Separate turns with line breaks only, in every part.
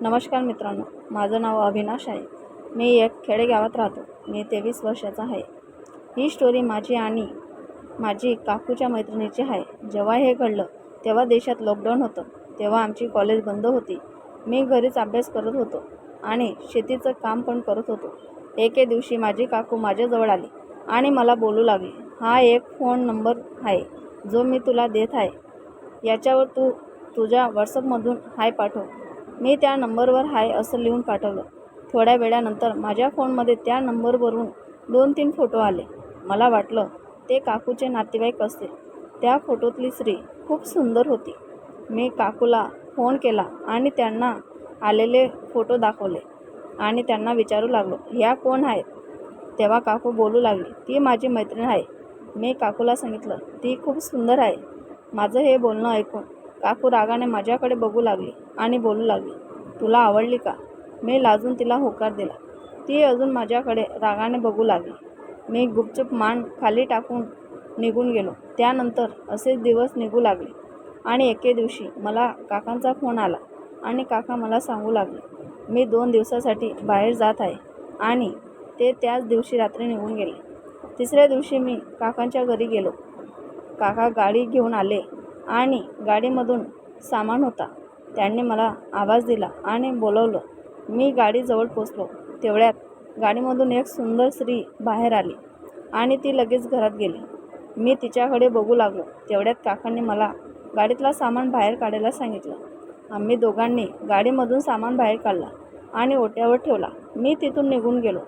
नमस्कार मित्रांनो माझं नाव अविनाश आहे. मी एक खेडेगावात राहतो. मी तेवीस वर्षाचा आहे. ही स्टोरी माझी आणि माझी काकूच्या मैत्रिणीची आहे. जेव्हा हे घडलं तेव्हा देशात लॉकडाऊन होतं. तेव्हा आमची कॉलेज बंद होती. मी घरीच अभ्यास करत होतो आणि शेतीचं काम पण करत होतो. एके दिवशी माझी काकू माझ्याजवळ आली आणि मला बोलू लागली हा एक फोन नंबर आहे जो मी तुला देत आहे. याच्यावर तू तुझ्या व्हॉट्सअपमधून हाय पाठव. मी त्या नंबरवर हाय असं लिहून पाठवलं. थोड्या वेळानंतर माझ्या फोनमध्ये त्या नंबरवरून दोन तीन फोटो आले. मला वाटलं ते काकूचे नातेवाईक असतील. त्या फोटोतली स्त्री खूप सुंदर होती. मी काकूला फोन केला आणि त्यांना आलेले फोटो दाखवले आणि त्यांना विचारू लागलो ह्या कोण आहेत? तेव्हा काकू बोलू लागली ती माझी मैत्रीण आहे. मी काकूला सांगितलं ती खूप सुंदर आहे. माझं हे बोलणं ऐकून काकू रागाने माझ्याकडे बघू लागली. आणि बोलू लागली तुला आवडली का मी लाजून तिला होकार दिला. ती अजून माझ्याकडे रागाने बघू लागली. मी गुपचूप मान खाली टाकून निघून गेलो. त्यानंतर असेच दिवस निघू लागले. आणि एके दिवशी मला काकांचा फोन आला आणि काका मला सांगू लागले मी दोन दिवसासाठी बाहेर जात आहे. आणि ते त्याच दिवशी रात्री निघून गेले. तिसऱ्या दिवशी मी काकांच्या घरी गेलो. काका गाडी घेऊन आले आणि गाडीमधून सामान होता. त्यांनी मला आवाज दिला आणि बोलवलं. मी गाडीजवळ पोचलो. तेवढ्यात गाडीमधून एक सुंदर स्त्री बाहेर आली आणि ती लगेच घरात गेली. मी तिच्याकडे बघू लागलो. तेवढ्यात काकांनी मला गाडीतला सामान बाहेर काढायला सांगितलं. आम्ही दोघांनी गाडीमधून सामान बाहेर काढला आणि ओट्यावर ठेवला. मी तिथून निघून गेलो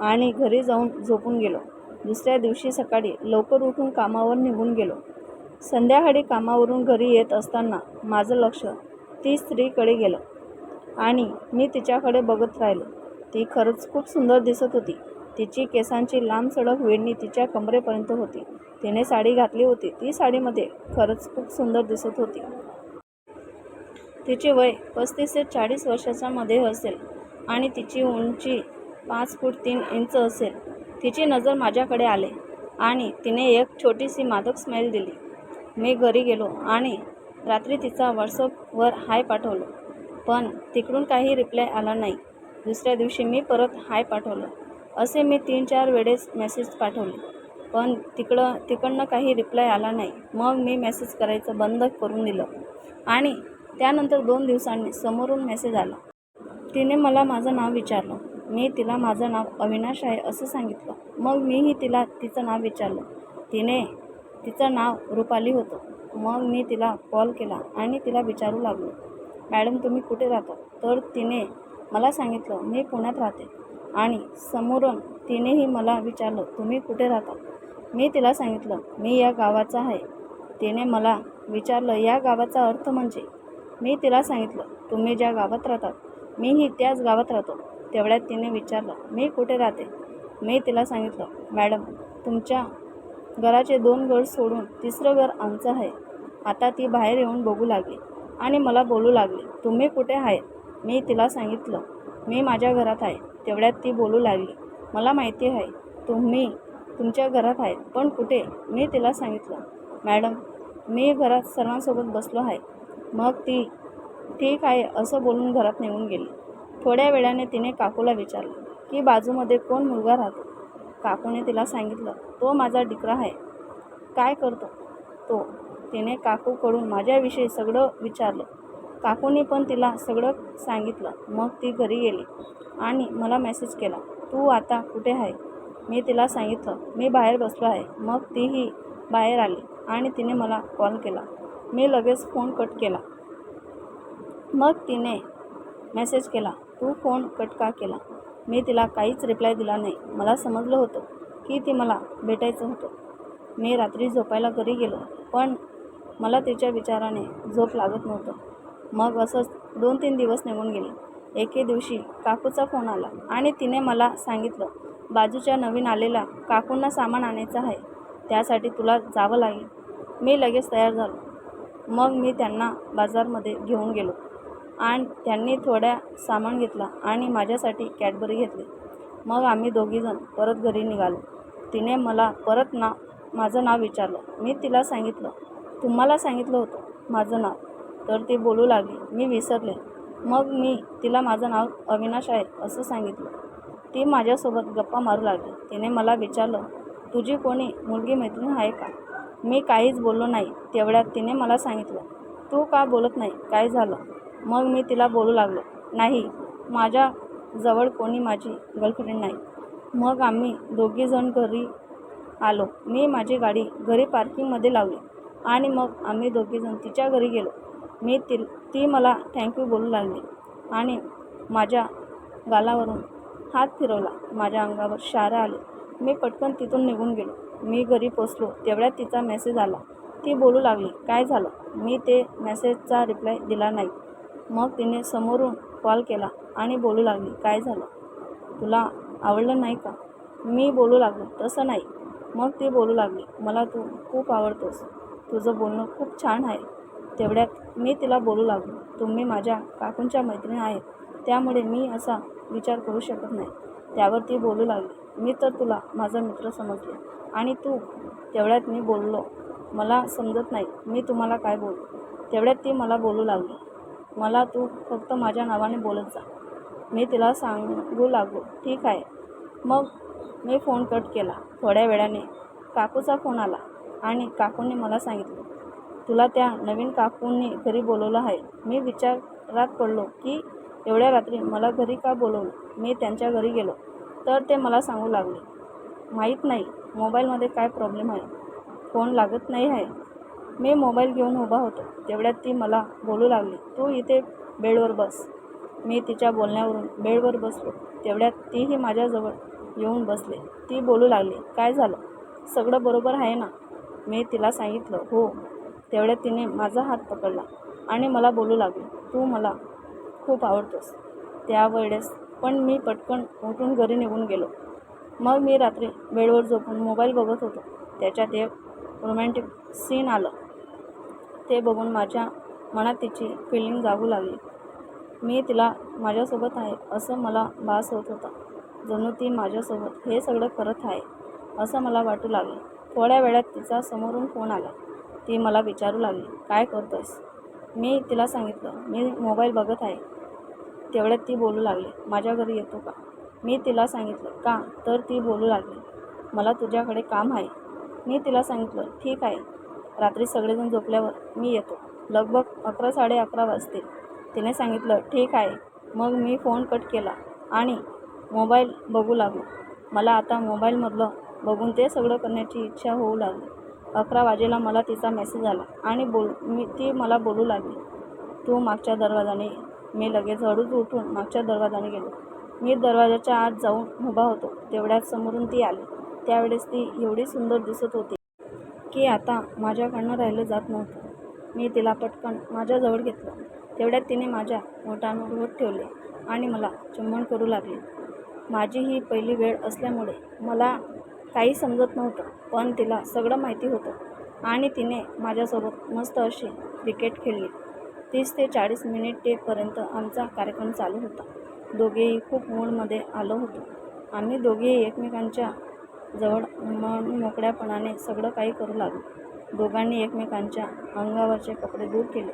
आणि घरी जाऊन झोपून गेलो. दुसऱ्या दिवशी सकाळी लवकर उठून कामावर निघून गेलो. संध्याकाळी कामावरून घरी येत असताना माझं लक्ष ती स्त्रीकडे गेलं. आणि मी तिच्याकडे बघत राहिलो. ती खरंच खूप सुंदर दिसत होती. तिची केसांची लांब सडक वेढणी तिच्या कमरेपर्यंत होती. तिने साडी घातली होती. ती साडीमध्ये खरंच खूप सुंदर दिसत होती. तिचे वय पस्तीस ते चाळीस वर्षाच्या मध्ये असेल आणि तिची उंची पाच फूट तीन इंच असेल. तिची नजर माझ्याकडे आले आणि तिने एक छोटीशी मादक स्मेल दिली. मी घरी गेलो आणि रात्री तिचा व्हॉट्सअपवर हाय पाठवलं. पण तिकडून काही रिप्लाय आला नाही. दुसऱ्या दिवशी मी परत हाय पाठवलं. असे मी तीन चार वेळेस मेसेज पाठवले. पण तिकडं तिकडनं काही रिप्लाय आला नाही. मग मी मेसेज करायचं बंद करून दिलं. आणि त्यानंतर दोन दिवसांनी समोरून मेसेज आला. तिने मला माझं नाव विचारलं. मी तिला माझं नाव अविनाश आहे असं सांगितलं. मग मीही तिला तिचं नाव विचारलं. तिने तिचं नाव रुपाली होतं. मग मी तिला कॉल केला आणि तिला विचारू लागलो. मॅडम तुम्ही कुठे राहता? तर तिने मला सांगितलं मी पुण्यात राहते. आणि समोरून तिनेही मला विचारलं तुम्ही कुठे राहता? मी तिला सांगितलं मी या गावाचा आहे. तिने मला विचारलं या गावाचा अर्थ म्हणजे? मी तिला सांगितलं तुम्ही ज्या गावात राहतात मीही त्याच गावात राहतो. तेवढ्यात तिने विचारलं मी कुठे राहते? मी तिला सांगितलं मॅडम तुमच्या घराचे दोन घर सोडून तिसरं घर आमचं आहे. आता ती बाहेर येऊन बघू लागली आणि मला बोलू लागली तुम्ही कुठे आहेत मी तिला सांगितलं मी माझ्या घरात आहे. तेवढ्यात ती बोलू लागली मला माहिती आहे तुम्ही तुमच्या घरात आहेत पण कुठे? मी तिला सांगितलं मॅडम मी घरात सर्वांसोबत बसलो आहे. मग ती ठीक आहे असं बोलून घरात निघून गेली. थोड्या वेळाने तिने काकूला विचारलं की बाजूमध्ये कोण मुलगा राहतो? काकूने तिला सांगितलं तो माझा डिकरा आहे. काय करतो? तो तिने काकूकडून माझ्याविषयी सगळं विचारलं. काकूने पण तिला सगळं सांगितलं. मग ती घरी गेली आणि मला मेसेज केला तू आता कुठे आहे? मी तिला सांगितलं मी बाहेर बसलो आहे. मग तीही बाहेर आली आणि तिने मला कॉल केला. मी लगेच फोन कट केला. मग तिने मेसेज केला तू फोन कट का केला? मी तिला काहीच रिप्लाय दिला नाही. मला समजलं होतं की ते मला भेटायचं होतं. मी रात्री झोपायला घरी गेलो पण मला तिच्या विचाराने झोप लागत नव्हतं. मग असंच दोन तीन दिवस निघून गेले. एके दिवशी काकूचा फोन आला आणि तिने मला सांगितलं बाजूच्या नवीन आलेला काकूंना सामान आणायचं आहे. त्यासाठी तुला जावं लागेल. मी लगेच तयार झालो. मग मी त्यांना बाजारमध्ये घेऊन गेलो. आणि त्यांनी थोड्या सामान घेतला आणि माझ्यासाठी कॅडबरी घेतली. मग आम्ही दोघीजण परत घरी निघालो. तिने मला परत ना माझं नाव विचारलं. मी तिला सांगितलं. तुम्हाला सांगितलं होतं माझं नाव. तर ती बोलू लागली. मी विसरले. मग मी तिला माझं नाव अविनाश आहे असं सांगितलं. ती माझ्यासोबत गप्पा मारू लागली. तिने मला विचारलं तुझी कोणी मुलगी मैत्रीण आहे का? मी काहीच बोललो नाही. तेवढ्यात तिने मला सांगितलं तू का बोलत नाही? काय झालं? मग मी तिला बोलू लागलो नाही माझ्या जवळ कोणी माझी गर्लफ्रेंड नाही. मग आम्ही दोघीजण घरी आलो. मी माझी गाडी घरी पार्किंगमध्ये लावली आणि मग आम्ही दोघीजण तिच्या घरी गेलो. मी ती ती मला थँक्यू बोलू लागली आणि माझ्या गालावरून हात फिरवला. माझ्या अंगावर शारा आले. मी पटकन तिथून निघून गेलो. मी घरी पोचलो. तेवढ्यात तिचा मेसेज आला. ती बोलू लागली काय झालं? मी ते मेसेजचा रिप्लाय दिला नाही. मग तिने समोरून कॉल केला आणि बोलू लागली काय झालं? तुला आवडलं नाही का? मी बोलू लागलो. तसं नाही. मग ती बोलू लागली मला तू खूप आवडतोस. तुझं बोलणं खूप छान आहे. तेवढ्यात मी तिला बोलू लागलो. तुम्ही माझ्या काकूंच्या मैत्रिणी आहेत. त्यामुळे मी असा विचार करू शकत नाही. त्यावर ती बोलू लागली मी तर तुला माझा मित्र समजले आणि तू तेवढ्यात मी बोललो. मला समजत नाही मी तुम्हाला काय बोलू. तेवढ्यात ती मला बोलू लागली मला तू फक्त माझ्या नावाने बोलत जा. मी तिला सांगू लागलो. ठीक आहे. मग मी फोन कट केला. थोड्या वेळाने काकूचा फोन आला आणि काकूंनी मला सांगितलं तुला त्या नवीन काकूंनी घरी बोलवलं आहे. मी विचारात पडलो की एवढ्या रात्री मला घरी का बोलवलं? मी त्यांच्या घरी गेलो. तर ते मला सांगू लागले माहीत नाही. मोबाईलमध्ये काय प्रॉब्लेम आहे? फोन लागत नाही आहे. मी मोबाईल घेऊन उभा होतो. तेवढ्यात ती मला बोलू लागली तू इथे बेडवर बस. मी तिच्या बोलण्यावरून बेडवर बसलो. तेवढ्यात तीही माझ्याजवळ येऊन बसले. ती बोलू लागली काय झालं? सगळं बरोबर आहे ना? मी तिला सांगितलं हो. तेवढ्यात तिने माझा हात पकडला आणि मला बोलू लागली तू मला खूप आवडतोस. त्यावेळेस पण मी पटकन उठून घरी निघून गेलो. मग मी रात्री बेडवर झोपून मोबाईल बघत होतो. त्याच्यात एक रोमॅन्टिक सीन आलं. ते बघून माझ्या मनात तिची फिलिंग जागू लागली. मी तिला माझ्यासोबत आहे असं मला भास होत होता. जणू ती माझ्यासोबत हे सगळं करत आहे असं मला वाटू लागलं. थोड्या वेळात तिचा समोरून फोन आला. ती मला विचारू लागली काय करतोयस? मी तिला सांगितलं मी मोबाईल बघत आहे. तेवढ्यात ती बोलू लागली माझ्या घरी येतो का? मी तिला सांगितलं का? तर ती बोलू लागली मला तुझ्याकडे काम आहे. मी तिला सांगितलं ठीक आहे. रात्री सगळेजण झोपल्यावर मी येतो. लगभग अकरा साडे अकरा वाजतील. तिने सांगितलं ठीक आहे. मग मी फोन कट केला आणि मोबाईल बघू लागलो. मला आता मोबाईलमधलं बघून ते सगळं करण्याची इच्छा होऊ लागली. अकरा वाजेला मला तिचा मेसेज आला आणि बोल मी ती मला बोलू लागली. तू मागच्या दरवाजाने मी लगेच हळूच उठून मागच्या दरवाजाने गेलो. मी दरवाजाच्या आत जाऊन उभा होतो. तेवढ्याच समोरून ती आली. त्यावेळेस ती एवढी सुंदर दिसत होती. की आता माझ्याकडनं राहिलं जात नव्हतं. मी तिला पटकन माझ्याजवळ घेतलं. तेवढ्यात तिने माझ्या ओठांवर ओठ ठेवले आणि मला चुंबन करू लागले. माझी ही पहिली वेळ असल्यामुळे मला काही समजत नव्हतं पण तिला सगळं माहिती होतं आणि तिने माझ्यासोबत मस्त अशी क्रिकेट खेळली. तीस ते चाळीस मिनिटेपर्यंत आमचा कार्यक्रम चालू होता. दोघेही खूप मूडमध्ये आलो होतो. आम्ही दोघेही एकमेकांच्या जवळ मन मोकळ्यापणाने सगळं काही करू लागलो. दोघांनी एकमेकांच्या अंगावरचे कपडे दूर केले.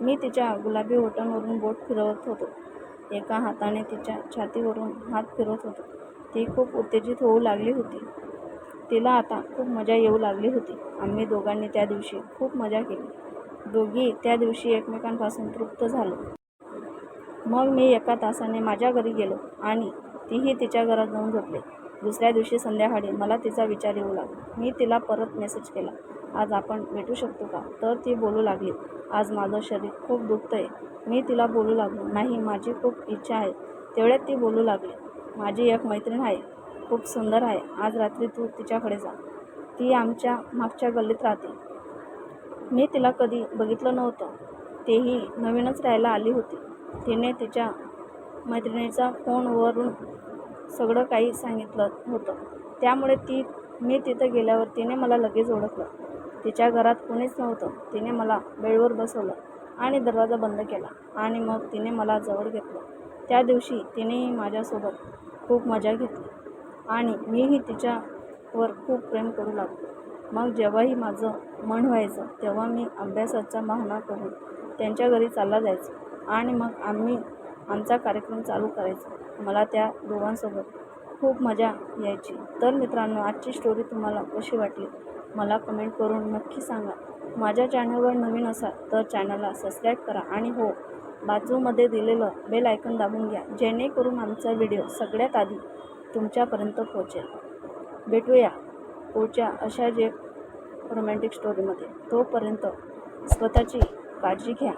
मी तिच्या गुलाबी ओठांवरून बोट फिरवत होतो. एका हाताने तिच्या छातीवरून हात फिरवत होतो. ती खूप उत्तेजित होऊ लागली होती. तिला आता खूप मजा येऊ लागली होती. आम्ही दोघांनी त्या दिवशी खूप मजा केली. दोघी त्या दिवशी एकमेकांपासून तृप्त झालो. मग मी एका तासाने माझ्या घरी गेलो आणि तीही तिच्या घरात जाऊन झोपले. दुसऱ्या दिवशी संध्याकाळी मला तिचा विचार येऊ लागला. मी तिला परत मेसेज केला. आज आपण भेटू शकतो का? तर ती बोलू लागली. आज माझं शरीर खूप दुखतं आहे मी तिला बोलू लागलो. नाही माझी खूप इच्छा आहे. तेवढ्यात ती बोलू लागली. माझी एक मैत्रीण आहे. खूप सुंदर आहे. आज रात्री तू तिच्याकडे जा. ती आमच्या मागच्या गल्लीत राहते. मी तिला कधी बघितलं नव्हतं. तेही नवीनच राहायला आली होती. तिने तिच्या मैत्रिणीचा फोनवरून सगळं काही सांगितलं होतं. त्यामुळे ती मी तिथं गेल्यावर तिने मला लगेच ओळखलं. तिच्या घरात कोणीच नव्हतं. तिने मला बेडवर बसवलं आणि दरवाजा बंद केला आणि मग तिने मला जवळ घेतलं. त्या दिवशी तिनेही माझ्यासोबत खूप मजा घेतली आणि मीही तिच्यावर खूप प्रेम करू लागलो. मग जेव्हाही माझं मन व्हायचं तेव्हा मी अभ्यासाचा बहाणा करून त्यांच्या घरी चालला जायचो आणि मग आम्ही आमचा कार्यक्रम चालू करायचो. मला त्या दोघांसोबत खूप मजा यायची. तर मित्रांनो आजची स्टोरी तुम्हाला कशी वाटली? मला कमेंट करून नक्की सांगा. माझ्या चॅनलवर नवीन असाल तर चॅनलला सबस्क्राईब करा आणि हो बाजूमध्ये दिलेलं बेल आयकन दाबून घ्या जेणेकरून आमचा व्हिडिओ सगळ्यात आधी तुमच्यापर्यंत पोहोचेल. भेटूया पुढच्या अशा जे रोमॅन्टिक स्टोरीमध्ये तोपर्यंत स्वतःची काळजी घ्या.